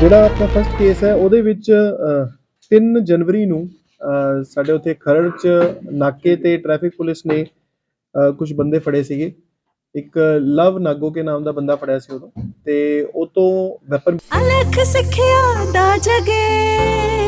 ਜਿਹੜਾ ਆਪਣਾ first case ਹੈ, ਉਹਦੇ ਵਿੱਚ 3 ਜਨਵਰੀ ਨੂੰ ਸਾਡੇ ਉੱਥੇ ਖਰੜ ਚ ਨਾਕੇ ਤੇ ਟ੍ਰੈਫਿਕ ਪੁਲਿਸ ਨੇ ਕੁਝ ਬੰਦੇ ਫੜੇ ਸੀਗੇ। ਇੱਕ ਲਵ ਨਾਗੋ ਕੇ ਨਾਮ ਦਾ ਬੰਦਾ ਫੜਿਆ ਸੀ ਉਦੋਂ। ਤੇ ਉਹ ਤੋਂ ਵੈਪਨ ਅਲਖ ਸਿੱਖਿਆ ਦਾ ਜਗੇ।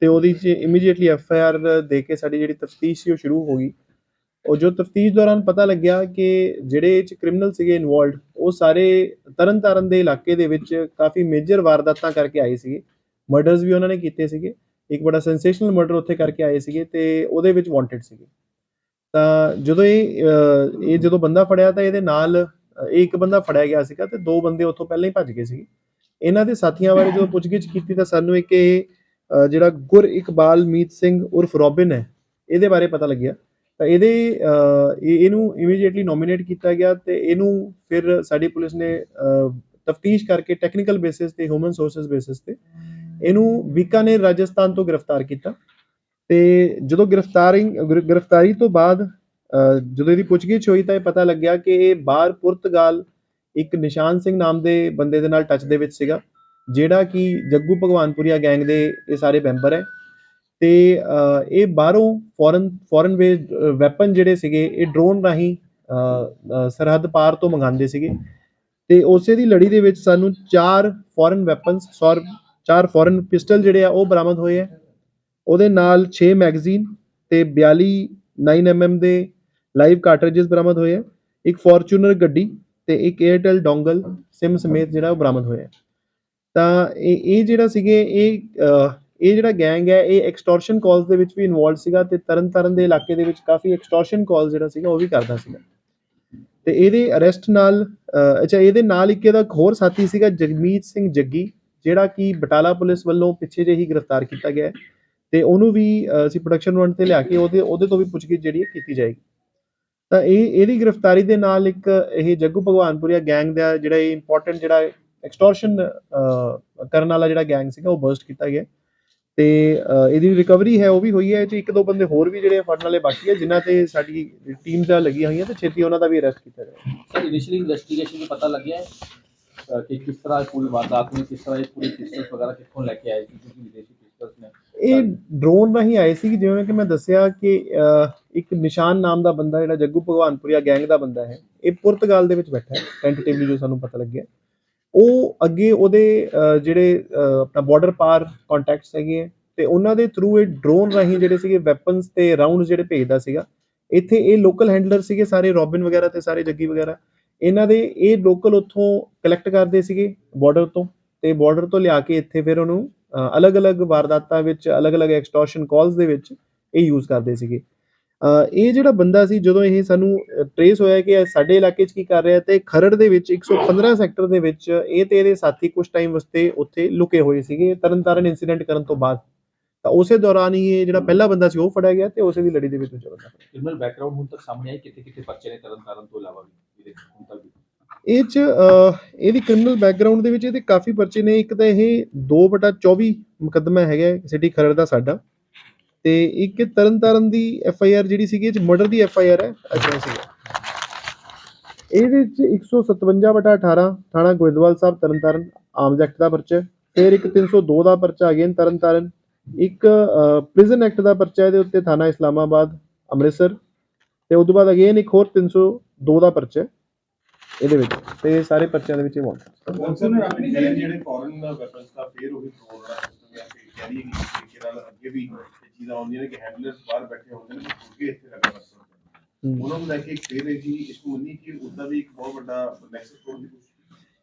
ਤੇ ਉਹਦੀ ਚ ਇਮੀਡੀਏਟਲੀ ਐਫ ਆਈ ਆਰ ਦੇ ਕੇ ਸਾਡੀ ਜਿਹੜੀ ਤਫਤੀਸ਼ ਸੀ ਉਹ ਸ਼ੁਰੂ ਹੋ ਗਈ। ਉਹ ਜੋ ਤਫਤੀਸ਼ ਦੌਰਾਨ ਪਤਾ ਲੱਗਿਆ ਕਿ ਜਿਹੜੇ ਚ ਕ੍ਰਿਮੀਨਲ ਸੀਗੇ ਇਨਵੋਲਡ ਉਹ ਸਾਰੇ ਤਰਨਤਾਰਨ ਦੇ ਇਲਾਕੇ ਦੇ ਵਿੱਚ ਕਾਫੀ ਮੇਜਰ ਵਾਰਦਾਤਾਂ ਕਰਕੇ ਆਏ ਸੀਗੇ। ਮਰਡਰਸ ਵੀ ਉਹਨਾਂ ਨੇ ਕੀਤੇ ਸੀਗੇ। ਇੱਕ ਬੜਾ ਸੈਂਸੇਸ਼ਨਲ ਮਰਡਰ ਉੱਥੇ ਕਰਕੇ ਆਏ ਸੀਗੇ ਤੇ ਉਹਦੇ ਵਿੱਚ ਵਾਂਟਡ ਸੀਗੇ। ਤਾਂ ਜਦੋਂ ਇਹ ਇਹ ਜਦੋਂ ਬੰਦਾ ਫੜਿਆ ਤਾਂ ਇਹਦੇ ਨਾਲ, ਇਹ ਇੱਕ ਬੰਦਾ ਫੜਿਆ ਗਿਆ ਸੀਗਾ ਤੇ ਦੋ ਬੰਦੇ ਉੱਥੋਂ ਪਹਿਲਾਂ ਹੀ ਭੱਜ ਗਏ ਸੀਗੇ। ਇਹਨਾਂ ਦੇ ਸਾਥੀਆਂ ਬਾਰੇ ਜਦੋਂ ਪੁੱਛਗਿੱਛ ਕੀਤੀ ਤਾਂ ਸਾਨੂੰ ਇੱਕ ਇਹ ਜਿਹੜਾ ਗੁਰ ਇਕਬਾਲ ਮੀਤ ਸਿੰਘ ਉਰਫ ਰੋਬਿਨ ਹੈ, ਇਹਦੇ ਬਾਰੇ ਪਤਾ ਲੱਗਿਆ। ਤਾਂ ਇਹਦੇ ਇਹਨੂੰ ਇਮੀਡੀਏਟਲੀ ਨੋਮੀਨੇਟ ਕੀਤਾ ਗਿਆ ਤੇ ਇਹਨੂੰ ਫਿਰ ਸਾਡੀ ਪੁਲਿਸ ਨੇ ਤਫਤੀਸ਼ ਕਰਕੇ ਟੈਕਨੀਕਲ ਬੇਸਿਸ ਤੇ ਹਿਊਮਨ ਸੋਰਸਸ ਬੇਸਿਸ ਤੇ ਇਹਨੂੰ ਬੀਕਾਨੇਰ, ਰਾਜਸਥਾਨ ਤੋਂ ਗ੍ਰਿਫਤਾਰ ਕੀਤਾ। ਤੇ ਜਦੋਂ ਗ੍ਰਿਫਤਾਰਿੰਗ ਗ੍ਰਿਫਤਾਰੀ ਤੋਂ ਬਾਅਦ ਜਦੋਂ ਇਹਦੀ ਪੁੱਛਗਿੱਛ ਹੋਈ ਤਾਂ ਇਹ ਪਤਾ ਲੱਗਿਆ ਕਿ ਇਹ ਬਾਹਰ ਪੁਰਤਗਾਲ ਇੱਕ ਨਿਸ਼ਾਨ ਸਿੰਘ ਨਾਮ ਦੇ ਬੰਦੇ ਦੇ ਨਾਲ ਟੱਚ ਦੇ ਵਿੱਚ ਸੀਗਾ। ਜਿਹੜਾ ਕਿ ਜੱਗੂ ਭਗਵਾਨਪੁਰੀਆ ਗੈਂਗ ਦੇ ਇਹ ਸਾਰੇ ਮੈਂਬਰ ਹੈ ਤੇ ਇਹ ਬਾਹਰੋਂ ਫੋਰਨ ਫੋਰਨ ਵੇ ਵੈਪਨ ਜਿਹੜੇ ਸੀਗੇ, ਇਹ ਡਰੋਨ ਰਾਹੀਂ ਸਰਹੱਦ ਪਾਰ ਤੋਂ ਮੰਗਾਉਂਦੇ ਸੀਗੇ। ਤੇ ਉਸੇ ਦੀ ਲੜੀ ਦੇ ਵਿੱਚ ਸਾਨੂੰ ਚਾਰ ਫੋਰਨ ਵੈਪਨਸ ਸੌਰ ਚਾਰ ਫੋਰਨ ਪਿਸਟਲ ਜਿਹੜੇ ਆ, ਉਹ ਬਰਾਮਦ ਹੋਏ ਆ। ਉਹਦੇ ਨਾਲ 6 ਮੈਗਜ਼ੀਨ ਤੇ 42 9mm ਦੇ ਲਾਈਵ ਕਾਰਟ੍ਰਿਜਸ ਬਰਾਮਦ ਹੋਏ ਆ। ਇੱਕ ਫੋਰਚੂਨਰ ਗੱਡੀ ਤੇ ਇੱਕ 에ਅਰਟੈਲ ਡੋਂਗਲ ਸਿਮ ਸਮੇਤ ਜਿਹੜਾ ਉਹ ਬਰਾਮਦ ਹੋਇਆ। ਤਾਂ ਇਹ ਇਹ ਜਿਹੜਾ ਸੀਗੇ, ਇਹ ਇਹ ਜਿਹੜਾ ਗੈਂਗ ਹੈ, ਇਹ ਐਕਸਟੋਰਸ਼ਨ ਕਾਲਸ ਦੇ ਵਿੱਚ ਵੀ ਇਨਵੋਲਡ ਸੀਗਾ ਤੇ ਤਰਨਤਾਰਨ ਦੇ ਇਲਾਕੇ ਦੇ ਵਿੱਚ ਕਾਫੀ ਐਕਸਟੋਰਸ਼ਨ ਕਾਲ ਜਿਹੜਾ ਸੀਗਾ, ਉਹ ਵੀ ਕਰਦਾ ਸੀਗਾ। ਤੇ ਇਹਦੇ ਅਰੈਸਟ ਨਾਲ ਅੱਛਾ, ਇਹਦੇ ਨਾਲ ਇੱਕ ਇਹਦਾ ਇੱਕ ਹੋਰ ਸਾਥੀ ਸੀਗਾ, ਜਗਮੀਤ ਸਿੰਘ ਜੱਗੀ, ਜਿਹੜਾ ਕਿ ਬਟਾਲਾ ਪੁਲਿਸ ਵੱਲੋਂ ਪਿੱਛੇ ਜਿਹੇ ਗ੍ਰਿਫਤਾਰ ਕੀਤਾ ਗਿਆ ਹੈ ਤੇ ਉਹਨੂੰ ਵੀ ਅਸੀਂ ਪ੍ਰੋਡਕਸ਼ਨ ਵਾਰੰਟ ਤੇ ਲਿਆ ਕੇ ਉਹਦੇ ਉਹਦੇ ਤੋਂ ਵੀ ਪੁੱਛਗਿੱਛ ਜਿਹੜੀ ਹੈ ਕੀਤੀ ਜਾਏਗੀ। ਤਾਂ ਇਹ, ਇਹਦੀ ਗ੍ਰਿਫਤਾਰੀ ਦੇ ਨਾਲ ਇੱਕ ਇਹ ਜੱਗੂ ਭਗਵਾਨਪੁਰੀਆ ਗੈਂਗ ਦਾ ਜਿਹੜਾ ਇਹ ਇੰਪੋਰਟੈਂਟ ਜਿਹੜਾ ਐਕਸਟੋਰਸ਼ਨ ਕਰਨ ਵਾਲਾ ਜਿਹੜਾ ਗੈਂਗ ਸੀਗਾ ਉਹ ਬਰਸਟ ਕੀਤਾ ਗਿਆ। ਤੇ ਇਹਦੀ ਰਿਕਵਰੀ ਹੈ ਉਹ ਵੀ ਹੋਈ ਹੈ ਤੇ ਇੱਕ ਦੋ ਬੰਦੇ ਹੋਰ ਵੀ ਜਿਹੜੇ ਫੜਨ ਵਾਲੇ ਬਾਕੀ ਹੈ ਜਿਨ੍ਹਾਂ ਤੇ ਸਾਡੀ ਟੀਮਸ ਆ ਲੱਗੀਆਂ ਹੋਈਆਂ ਤੇ ਛੇਤੀ ਉਹਨਾਂ ਦਾ ਵੀ ਅਰੈਸਟ ਕੀਤਾ ਜਾਏਗਾ ਸਰ ਇਨੀਸ਼ੀਅਲੀ ਇਨਵੈਸਟੀਗੇਸ਼ਨ ਤੋਂ ਪਤਾ ਲੱਗਿਆ ਹੈ ਕਿ ਕਿਸ ਤਰ੍ਹਾਂ ਇਹ ਪੂਰੀ ਵਾਰਦਾਤ ਨੂੰ ਕਿਸ ਤਰ੍ਹਾਂ ਇਹ ਪੂਰੀ ਪਿਸਟਲਸ ਵਗੈਰਾ ਕਿੱਥੋਂ ਲੈ ਕੇ ਆਏ ਸੀ ਕਿਉਂਕਿ ਵਿਦੇਸ਼ੀ ਪਿਸਟਲਸ ਨੇ। ਇਹ ਡਰੋਨ ਰਾਹੀਂ ਆਏ ਸੀ ਜਿਵੇਂ ਕਿ ਮੈਂ ਦੱਸਿਆ ਕਿ ਇੱਕ ਨਿਸ਼ਾਨ ਨਾਮ ਦਾ ਬੰਦਾ ਜਿਹੜਾ ਜੱਗੂ ਭਗਵਾਨਪੁਰੀਆ ਗੈਂਗ ਦਾ ਬੰਦਾ ਹੈ ਇਹ ਪੁਰਤਗਾਲ ਦੇ ਵਿੱਚ ਬੈਠਾ ਹੈ ਟੈਂਟੇਟਿਵਲੀ ਜੋ ਸਾਨੂੰ ਪਤਾ ਲੱਗਿਆ। ਉਹ ਅੱਗੇ ਉਹਦੇ ਜਿਹੜੇ ਆਪਣਾ ਬਾਰਡਰ ਪਾਰ ਕੰਟੈਕਟਸ ਹੈਗੇ ਹੈ ਤੇ ਉਹਨਾਂ ਦੇ ਥਰੂ ਇਹ ਡਰੋਨ ਰਾਹੀਂ ਜਿਹੜੇ ਸੀਗੇ ਵੈਪਨਸ ਤੇ ਰਾਉਂਡਸ ਜਿਹੜੇ ਭੇਜਦਾ ਸੀਗਾ, ਇੱਥੇ ਇਹ ਲੋਕਲ ਹੈਂਡਲਰ ਸੀਗੇ ਸਾਰੇ ਰੋਬਿਨ ਵਗੈਰਾ ਤੇ ਸਾਰੇ ਜੱਗੀ ਵਗੈਰਾ, ਇਹਨਾਂ ਦੇ ਇਹ ਲੋਕਲ ਉੱਥੋਂ ਕਲੈਕਟ ਕਰਦੇ ਸੀਗੇ ਬਾਰਡਰ ਤੋਂ, ਤੇ ਬਾਰਡਰ ਤੋਂ ਲਿਆ ਕੇ ਇੱਥੇ ਫਿਰ ਉਹਨੂੰ ਅਲੱਗ-ਅਲੱਗ ਵਾਰਦਾਤਾਂ ਵਿੱਚ, ਅਲੱਗ-ਅਲੱਗ ਐਕਸਟੋਰਸ਼ਨ ਕਾਲਸ ਦੇ ਵਿੱਚ ਇਹ ਯੂਜ਼ ਕਰਦੇ ਸੀਗੇ। ਇਹ ਜਿਹੜਾ ਬੰਦਾ ਸੀ ਜਦੋਂ ਇਹ ਸਾਨੂੰ ਟ੍ਰੇਸ ਹੋਇਆ ਕਿ ਸਾਡੇ ਇਲਾਕੇ 'ਚ ਕੀ ਕਰ ਰਿਹਾ ਤੇ ਖਰੜ ਦੇ ਵਿੱਚ 115 ਸੈਕਟਰ ਦੇ ਵਿੱਚ ਇਹ ਤੇ ਇਹਦੇ ਸਾਥੀ ਕੁਝ ਟਾਈਮ ਵਾਸਤੇ ਉੱਥੇ ਲੁਕੇ ਹੋਏ ਸੀਗੇ ਤਰਨਤਾਰਨ ਇਨਸੀਡੈਂਟ ਕਰਨ ਤੋਂ ਬਾਅਦ। ਤਾਂ ਉਸੇ ਦੌਰਾਨ ਹੀ ਇਹ ਜਿਹੜਾ ਪਹਿਲਾ ਬੰਦਾ ਸੀ ਉਹ ਫੜਿਆ ਗਿਆ ਤੇ ਉਸੇ ਦੀ ਲੜੀ ਦੇ ਵਿੱਚ ਦੂਜਾ ਬੰਦਾ ਕ੍ਰਿਮੀਨਲ ਬੈਕਗ੍ਰਾਉਂਡ ਹੁਣ ਤੱਕ ਸਾਹਮਣੇ ਆਈ ਕਿਤੇ ਕਿਤੇ ਬੱਚੇ ਨੇ ਤਰਨਤਾਰਨ ਤੋਂ ਇਲਾਵਾ ਵੀ ਇਹ ਚ ਇਹਦੀ ਕ੍ਰਿਮੀਨਲ ਬੈਕਗ੍ਰਾਉਂਡ ਦੇ ਵਿੱਚ ਇਹਦੇ ਕਾਫੀ ਪਰਚੇ ਨੇ। ਇੱਕ ਤਾਂ ਇਹ 2/24 ਮੁਕੱਦਮਾ ਹੈਗਾ ਸਿਟੀ ਖਰੜ ਦਾ ਸਾਡਾ। ਤੇ ਇੱਕ ਇਹ ਤਰਨਤਾਰਨ ਦੀ ਐਫ ਆਈ ਆਰ ਜਿਹੜੀ ਸੀਗੀ, ਇਹ ਚ ਮਰਡਰ ਦੀ ਐਫ ਆਈ ਆਰ ਹੈ, ਅੱਛਾ ਸੀਗਾ। ਇਹਦੇ ਚ 157/18 ਥਾਣਾ ਗੋਇੰਦਵਾਲ ਸਾਹਿਬ, ਤਰਨਤਾਰਨ ਆਰਮਜ਼ ਐਕਟ ਦਾ ਪਰਚਾ। ਫਿਰ ਇੱਕ 302 ਦਾ ਪਰਚਾ ਅਗੇਨ ਤਰਨਤਾਰਨ। ਇੱਕ ਪ੍ਰਿਜ਼ਨ ਐਕਟ ਦਾ ਪਰਚਾ ਇਹਦੇ ਉੱਤੇ ਥਾਣਾ ਇਸਲਾਮਾਬਾਦ, ਅੰਮ੍ਰਿਤਸਰ। ਤੇ ਉਸ ਤੋਂ ਬਾਅਦ ਅਗੇਨ ਇੱਕ ਹੋਰ 302 ਦਾ ਪਰਚਾ ਇਹਦੇ ਵਿੱਚ। ਤੇ ਸਾਰੇ ਪਰਚਿਆਂ ਦੇ ਵਿੱਚ ਇਹ ਵਾਂਟ ਕੌਂਸਲ ਨੇ ਆਪਣੀ ਜਿਹੜੇ ਜਿਹੜੇ ਫੋਰਨ ਵੈਪਨਸ ਦਾ ਫੇਰ ਉਹੀ ਡਰੋਨ ਸਿਸਟਮ ਹੈ ਕਿ ਕੈਰੀ ਅੱਗੇ ਵੀ ਚੀਜ਼ਾਂ ਆਉਂਦੀਆਂ ਨੇ ਕਿ ਹੈਂਡਲਰਸ ਬਾਹਰ ਬੈਠੇ ਹੁੰਦੇ ਨੇ ਕਿ ਇੱਥੇ ਲੱਗਾ ਬਸ ਉਹਨਾਂ ਨੂੰ ਲੈ ਕੇ ਇੱਕ ਫੇਰ ਇਹ ਜੀ ਇਸ ਨੂੰ ਮੰਨੀ ਕਿ ਉਹਦਾ ਵੀ ਇੱਕ ਬਹੁਤ ਵੱਡਾ ਨੈਕਸਸ ਹੋਣ ਦੀ ਕੋਸ਼ਿਸ਼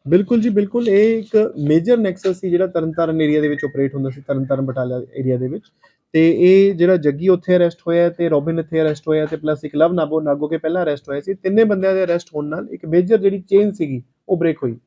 ਬਿਲਕੁਲ ਜੀ ਬਿਲਕੁਲ। ਇਹ ਇੱਕ ਮੇਜਰ ਨੈਕਸਸ ਸੀ ਜਿਹੜਾ ਤਰਨਤਾਰਨ ਏਰੀਆ ਦੇ ਵਿੱਚ ਆਪਰੇਟ ਹੁੰਦਾ ਸੀ ਤਰਨਤਾਰਨ ਬਟਾਲਾ ਏਰੀਆ ਦੇ ਵਿੱਚ। ਤੇ ਇਹ ਜਿਹੜਾ ਜੱਗੀ ਉੱਥੇ ਅਰੈਸਟ ਹੋਇਆ ਤੇ ਰੋਬਿਨ ਇੱਥੇ ਅਰੈਸਟ ਹੋਇਆ ਤੇ ਪਲੱਸ ਇੱਕ ਲਵ ਨਾਬੋ ਨਾਗੋ ਕੇ ਪਹਿਲਾਂ ਅਰੈਸਟ ਹੋਇਆ ਸੀ। ਤਿੰਨੇ ਬੰਦਿਆਂ ਦੇ ਅਰੈਸਟ ਹੋਣ ਨਾਲ ਇੱਕ ਮੇਜਰ ਜਿਹੜੀ ਚੇਨ ਸੀਗੀ ਉਹ ਬ੍ਰੇਕ ਹੋਈ।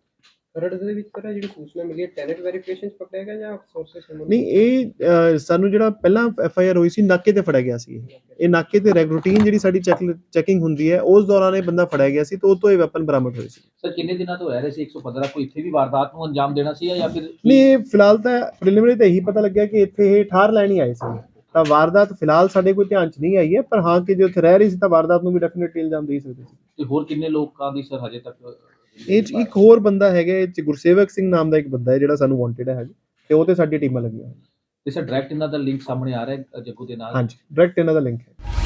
ਖਰੜ ਦੇ ਵਿੱਚ ਸਰ ਜਿਹੜੀ ਸੂਚਨਾ ਮਿਲੀ ਹੈ ਟੈਨਟ ਵੈਰੀਫਿਕੇਸ਼ਨ ਪਕੜਿਆ ਗਿਆ ਜਾਂ ਸੋਰਸਸ ਨੂੰ ਨਹੀਂ ਇਹ ਅਹ, ਸਾਨੂੰ ਜਿਹੜਾ ਪਹਿਲਾਂ ਐਫ ਆਈ ਆਰ ਹੋਈ ਸੀ ਨਾਕੇ ਤੇ ਫੜਿਆ ਗਿਆ ਸੀ ਇਹ। ਇਹ ਨਾਕੇ ਤੇ ਰੂਟੀਨ ਜਿਹੜੀ ਸਾਡੀ ਚੈਕਿੰਗ ਹੁੰਦੀ ਹੈ ਉਸ ਦੌਰਾਨ ਇਹ ਬੰਦਾ ਫੜਿਆ ਗਿਆ ਸੀ ਤੇ ਉਹ ਤੋਂ ਇਹ ਵੈਪਨ ਬਰਾਮਦ ਹੋਏ ਸੀ। ਸਰ ਕਿੰਨੇ ਦਿਨਾਂ ਤੋਂ ਰਹਿ ਰਹੇ ਸੀ? 115 ਕੋਈ ਇੱਥੇ ਵੀ ਵਾਰਦਾਤ ਨੂੰ ਅੰਜਾਮ ਦੇਣਾ ਸੀ ਜਾਂ ਫਿਰ ਨਹੀਂ ਇਹ ਫਿਲਹਾਲ ਤਾਂ ਪ੍ਰੀਲਿਮਿਨਰੀ ਤਾਂ ਇਹੀ ਪਤਾ ਲੱਗਿਆ ਕਿ ਇੱਥੇ ਇਹ ਠਾਰ ਲੈਣ ਹੀ ਆਏ ਸੀ। ਤਾਂ ਵਾਰਦਾਤ ਫਿਲਹਾਲ ਸਾਡੇ ਕੋਈ ਧਿਆਨ 'ਚ ਨਹੀਂ ਆਈ ਹੈ ਪਰ ਹਾਂ ਕਿ ਜੇ ਉੱਥੇ ਰਹਿ ਰਹੀ ਸੀ ਤਾਂ ਵਾਰਦਾਤ ਨੂੰ ਵੀ ਡੈਫੀਨਿਟਲੀ ਇਲਜ਼ਾਮ ਦੇ ਹੀ ਸਕਦੇ ਸੀ। ਤੇ ਹੋਰ ਕਿੰਨੇ ਲੋਕਾਂ ਦੀ ਸਰ ਹਜੇ ਤੱਕ ਇਹ 'ਚ ਇੱਕ ਹੋਰ ਬੰਦਾ ਹੈਗਾ ਇਹ 'ਚ ਗੁਰਸੇਵਕ ਸਿੰਘ ਨਾਮ ਦਾ ਇੱਕ ਬੰਦਾ ਹੈ ਜਿਹੜਾ ਸਾਨੂੰ ਵਾਂਟਡ ਹੈ ਤੇ ਉਹ ਤੇ ਸਾਡੀ ਟੀਮਾਂ ਲੱਗੀਆਂ ਹੋਈਆਂ। ਤੇ ਸਰ ਡਾਇਰੈਕਟ ਇਹਨਾਂ ਦਾ ਲਿੰਕ ਸਾਹਮਣੇ ਆ ਰਿਹਾ ਹੈ ਜੱਗੂ ਦੇ ਨਾਲ ਹਾਂਜੀ ਡਾਇਰੈਕਟ ਇਹਨਾਂ ਦਾ ਲਿੰਕ ਹੈ